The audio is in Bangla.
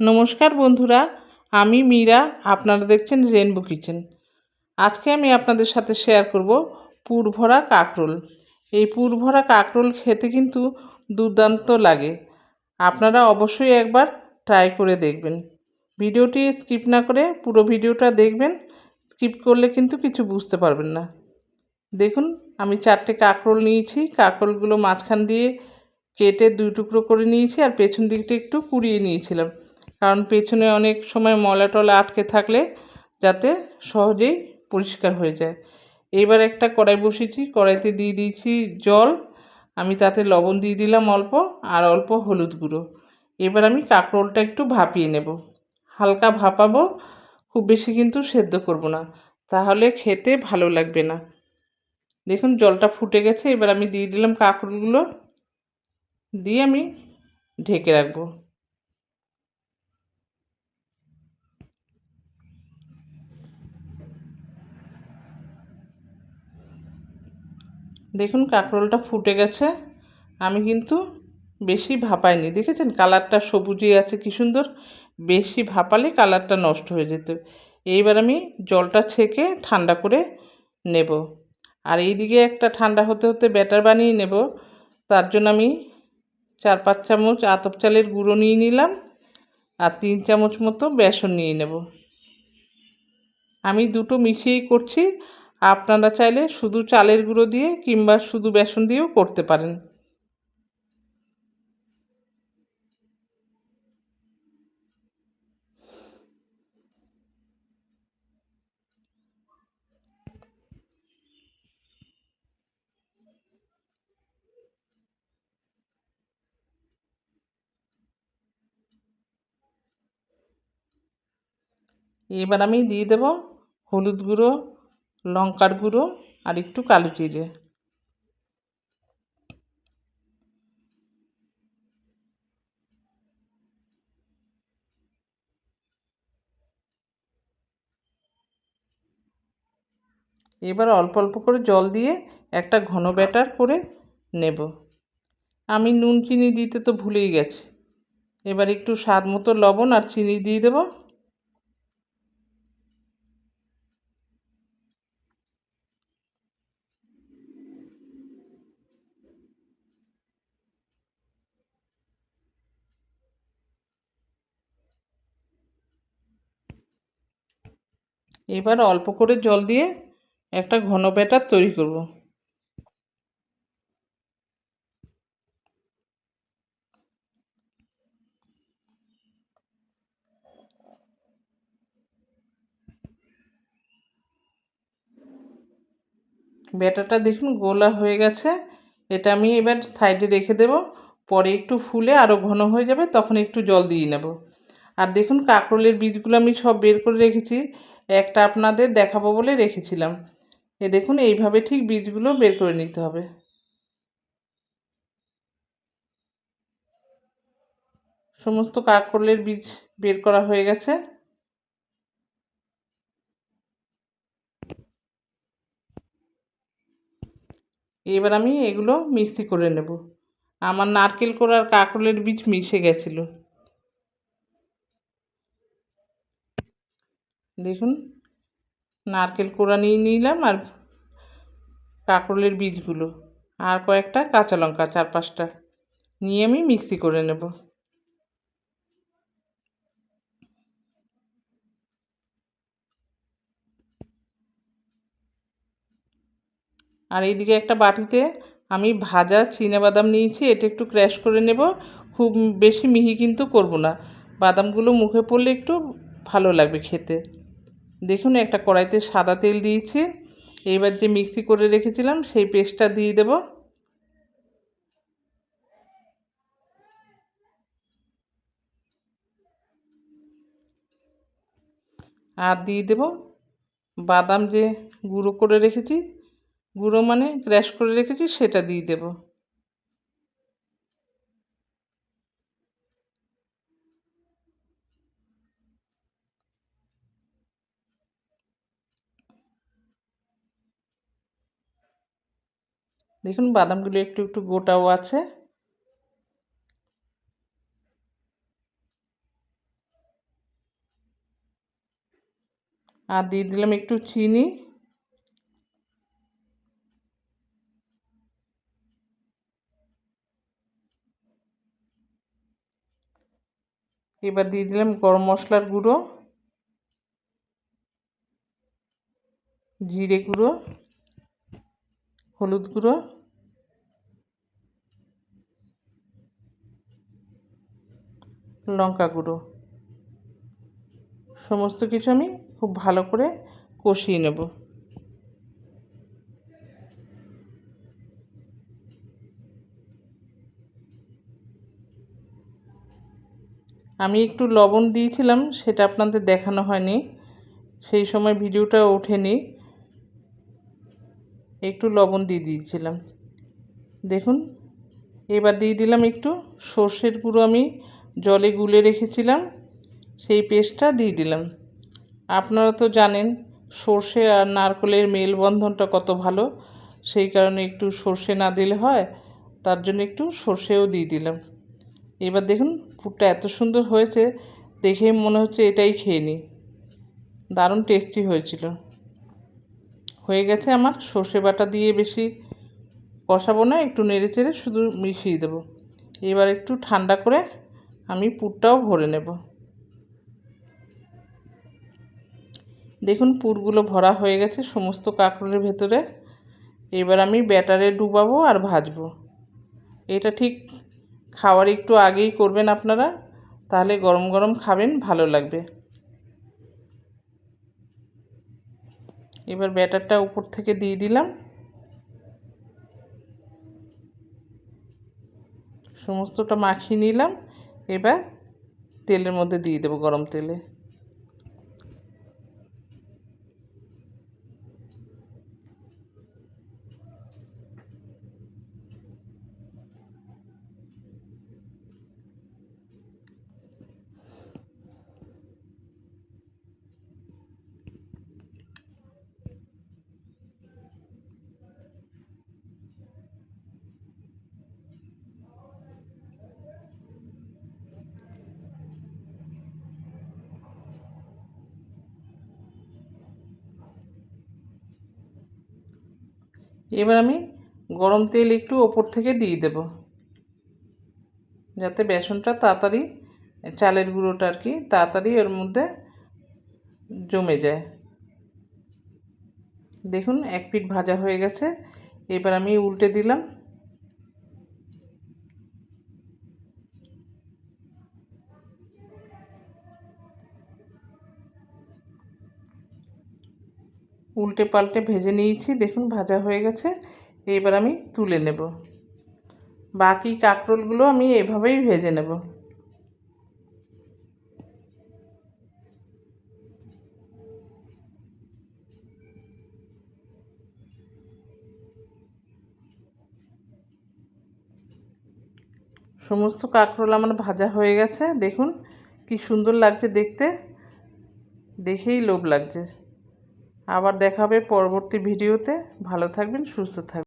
নমস্কার বন্ধুরা, আমি মীরা, আপনারা দেখছেন রেনবো কিচেন আজকে আমি আপনাদের সাথে শেয়ার করব পুরভরা কাঁকরোল। এই পুরভরা কাঁকরোল খেতে কিন্তু দুর্দান্ত লাগে। আপনারা অবশ্যই একবার ট্রাই করে দেখবেন। ভিডিওটি স্কিপ না করে পুরো ভিডিওটা দেখবেন স্কিপ করলে কিন্তু কিছু বুঝতে পারবেন না। দেখুন, আমি চারটে কাঁকরোল নিয়েছি, কাঁকরোলগুলো মাঝখান দিয়ে কেটে দুই টুকরো করে নিয়েছি আর পেছন দিকটা একটু কুড়িয়ে নিয়েছিলাম। কারণ পেছনে অনেক সময় ময়লা টলা আটকে থাকলে যাতে সহজেই পরিষ্কার হয়ে যায়। এবার একটা কড়াই বসিয়েছি, কড়াইতে দিয়ে দিয়েছি জল। আমি তাতে লবণ দিয়ে দিলাম অল্প আর অল্প হলুদ গুঁড়ো। এবার আমি কাঁকরোলটা একটু ভাপিয়ে নেব। হালকা ভাপাবো, খুব বেশি কিন্তু সেদ্ধ করব না। তাহলে খেতে ভালো লাগবে না। দেখুন জলটা ফুটে গেছে, এবার আমি দিয়ে দিলাম কাঁকরোলগুলো। দিয়ে আমি ঢেকে রাখব। দেখুন কাঁকরোলটা ফুটে গেছে। আমি কিন্তু বেশি ভাপাইনি। দেখেছেন? কালারটা সবুজই আছে, কি সুন্দর। বেশি ভাপালে কালারটা নষ্ট হয়ে যেত। এইবার আমি জলটা ছেঁকে ঠান্ডা করে নেব। আর এইদিকে একটা ঠান্ডা হতে হতে ব্যাটার বানিয়ে নেব। তার জন্য আমি চার পাঁচ চামচ আতপ চালের গুঁড়ো নিয়ে নিলাম আর তিন চামচ মতো বেসন নিয়ে নেব। আমি দুটো মিশিয়েই করছি। আপনারা চাইলে শুধু চালের গুঁড়ো দিয়ে কিংবা শুধু বেসন দিয়েও করতে পারেন। এবার আমি দিয়ে দেব হলুদ গুঁড়ো লঙ্কার গুঁড়ো আর একটু কালো জিরে। এবার অল্প অল্প করে জল দিয়ে একটা ঘন ব্যাটার করে নেব। আমি নুন, চিনি দিতে তো ভুলেই গেছি। এবার একটু স্বাদ মতো লবণ আর চিনি দিয়ে দেবো। এবার অল্প করে জল দিয়ে একটা ঘন ব্যাটার তৈরি করব। ব্যাটারটা দেখুন গোলা হয়ে গেছে। এটা আমি এবার সাইডে রেখে দেব। পরে একটু ফুলে আরও ঘন হয়ে যাবে, তখন একটু জল দিয়ে নেব। আর দেখুন কাঁকরোলের বীজগুলো আমি সব বের করে রেখেছি। একটা আপনাদের দেখাবো বলে রেখেছিলাম। এ দেখুন, এইভাবে ঠিক বীজগুলো বের করে নিতে হবে। সমস্ত কাঁকরোলের বীজ বের করা হয়ে গেছে। এবার আমি এগুলো মিক্সি করে নেব। আমার নারকেল করার কাঁকরোলের বীজ মিশে গেছিল। দেখুন, নারকেল কোড়া নিয়ে নিলাম আর কাঁকরোলের বীজগুলো, আর কয়েকটা কাঁচা লঙ্কা চার পাঁচটা নিয়ে আমি মিক্সি করে নেব। আর এইদিকে একটা বাটিতে আমি ভাজা বাদাম নিয়েছি, এটা একটু ক্র্যাশ করে নেব, খুব বেশি মিহি কিন্তু করব না। বাদামগুলো মুখে পড়লে একটু ভালো লাগবে খেতে। দেখুন, একটা কড়াইতে সাদা তেল দিয়েছি। এইবার যে মিক্সি করে রেখেছিলাম, সেই পেস্টটা দিয়ে দেব। আর দিয়ে দেব বাদাম যে গুঁড়ো করে রেখেছি, গুঁড়ো মানে ক্র্যাশ করে রেখেছি, সেটা দিয়ে দেবো। দেখুন, বাদামগুলো একটু একটু গোটাও আছে। আর দিয়ে দিলাম একটু চিনি। এবার দিয়ে দিলাম গরম মশলার গুঁড়ো। জিরে গুঁড়ো, হলুদ গুঁড়ো। লঙ্কা গুঁড়ো। সমস্ত কিছু আমি খুব ভালো করে কষিয়ে নেব। আমি একটু লবণ দিয়েছিলাম, সেটা আপনাদের দেখানো হয়নি। সেই সময় ভিডিওটা ওঠেনি। একটু লবণ দিয়ে দিয়েছিলাম। দেখুন, এবার দিয়ে দিলাম একটু সর্ষের গুঁড়ো আমি জলে গুলে রেখেছিলাম, সেই পেস্টটা দিয়ে দিলাম। আপনারা তো জানেন, সর্ষে আর নারকলের মেলবন্ধনটা কত ভালো। সেই কারণে একটু সর্ষে না দিলে হয়, তার জন্য একটু সর্ষেও দিয়ে দিলাম। এবার দেখুন, পুরটা এত সুন্দর হয়েছে, দেখে মনে হচ্ছে এটাই খেয়ে নিই। দারুণ টেস্টি হয়েছিল। হয়ে গেছে আমার সর্ষে বাটা দিয়ে বেশি কষাবো না, একটু নেড়ে চেড়ে শুধু মিশিয়ে দেবো। এবার একটু ঠান্ডা করে আমি পুরটাও ভরে নেব। দেখুন, পুরগুলো ভরা হয়ে গেছে সমস্ত কাঁকরোলের ভেতরে। এবার আমি ব্যাটারে ডুবাবো আর ভাজবো। এটা ঠিক খাওয়ার একটু আগেই করবেন আপনারা, তাহলে গরম গরম খাবেন, ভালো লাগবে। এবার ব্যাটারটা উপর থেকে দিয়ে দিলাম। সমস্তটা মাখিয়ে নিলাম। এবার তেলের মধ্যে দিয়ে দেবো গরম তেলে। এবার আমি গরম তেল একটু ওপর থেকে দিয়ে দেব। যাতে বেসনটা তাড়াতাড়ি, চালের গুঁড়োটা আর কি, তাড়াতাড়ি এর মধ্যে জমে যায়। দেখুন, এক পিঠ ভাজা হয়ে গেছে। এবার আমি উল্টে দিলাম। উল্টে পাল্টে ভেজে নিয়েছি। দেখুন, ভাজা হয়ে গেছে। এবার আমি তুলে নেব। বাকি কাঁকরোলগুলো আমি এভাবেই ভেজে নেব। সমস্ত কাঁকরোল আমার ভাজা হয়ে গেছে। দেখুন, কি সুন্দর লাগছে দেখতে। দেখেই লোভ লাগছে। আবার দেখাবে পরবর্তী ভিডিওতে। ভালো থাকবেন সুস্থ থাকবেন।